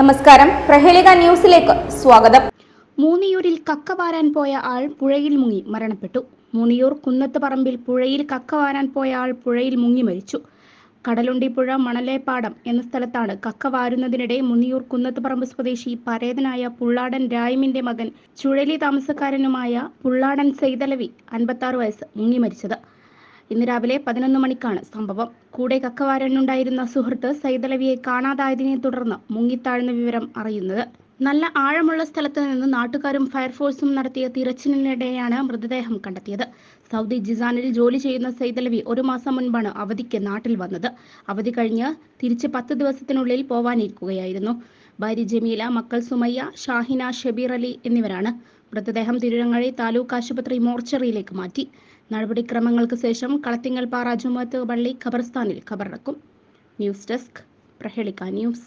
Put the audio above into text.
നമസ്കാരം. പ്രഹേളിക ന്യൂസിലേക്ക് സ്വാഗതം. മൂന്നിയൂരിൽ കക്ക വാരാൻ പോയ ആൾ പുഴയിൽ മുങ്ങി മരണപ്പെട്ടു. മൂന്നിയൂർ കുന്നത്ത് പറമ്പിൽ പുഴയിൽ കക്ക വാരാൻ പോയ ആൾ പുഴയിൽ മുങ്ങി മരിച്ചു. കടലുണ്ടി പുഴ മണലേപ്പാടം എന്ന സ്ഥലത്താണ് കക്ക വാരുന്നതിനിടെ മുന്നിയൂർ കുന്നത്ത് പറമ്പ് സ്വദേശി പരേതനായ പുള്ളാടൻ രായ്മിന്റെ മകൻ ചുഴലി താമസക്കാരനുമായ പുള്ളാടൻ സെയ്തലവി അൻപത്താറ് വയസ്സ് മുങ്ങി മരിച്ചത്. ഇന്ന് രാവിലെ പതിനൊന്ന് മണിക്കാണ് സംഭവം. കൂടെ കക്കവാരനുണ്ടായിരുന്ന സുഹൃത്ത് സൈതലവിയെ കാണാതായതിനെ തുടർന്ന് മുങ്ങിത്താഴ്ന്ന വിവരം അറിയുന്നത്. നല്ല ആഴമുള്ള സ്ഥലത്ത് നിന്ന് നാട്ടുകാരും ഫയർഫോഴ്സും നടത്തിയ തിരച്ചിലിനിടെയാണ് മൃതദേഹം കണ്ടെത്തിയത്. സൗദി ജിസാനിൽ ജോലി ചെയ്യുന്ന സൈതലവി ഒരു മാസം മുൻപാണ് അവധിക്ക് നാട്ടിൽ വന്നത്. അവധി കഴിഞ്ഞ് തിരിച്ച് പത്ത് ദിവസത്തിനുള്ളിൽ പോവാനിരിക്കുകയായിരുന്നു. ഭാര്യ ജമീല മക്കൾ സുമയ്യ ഷാഹിന ഷബീർ അലി എന്നിവരാണ് മൃതദേഹം തിരുരങ്ങഴി താലൂക്ക് ആശുപത്രി മോർച്ചറിയിലേക്ക് മാറ്റി. നടപടിക്രമങ്ങൾക്ക് ശേഷം കളത്തിങ്ങൽ പാറ ജുമത്ത് പള്ളി ഖബർസ്ഥാനിൽ ഖബറടക്കും. News desk Prahelika news.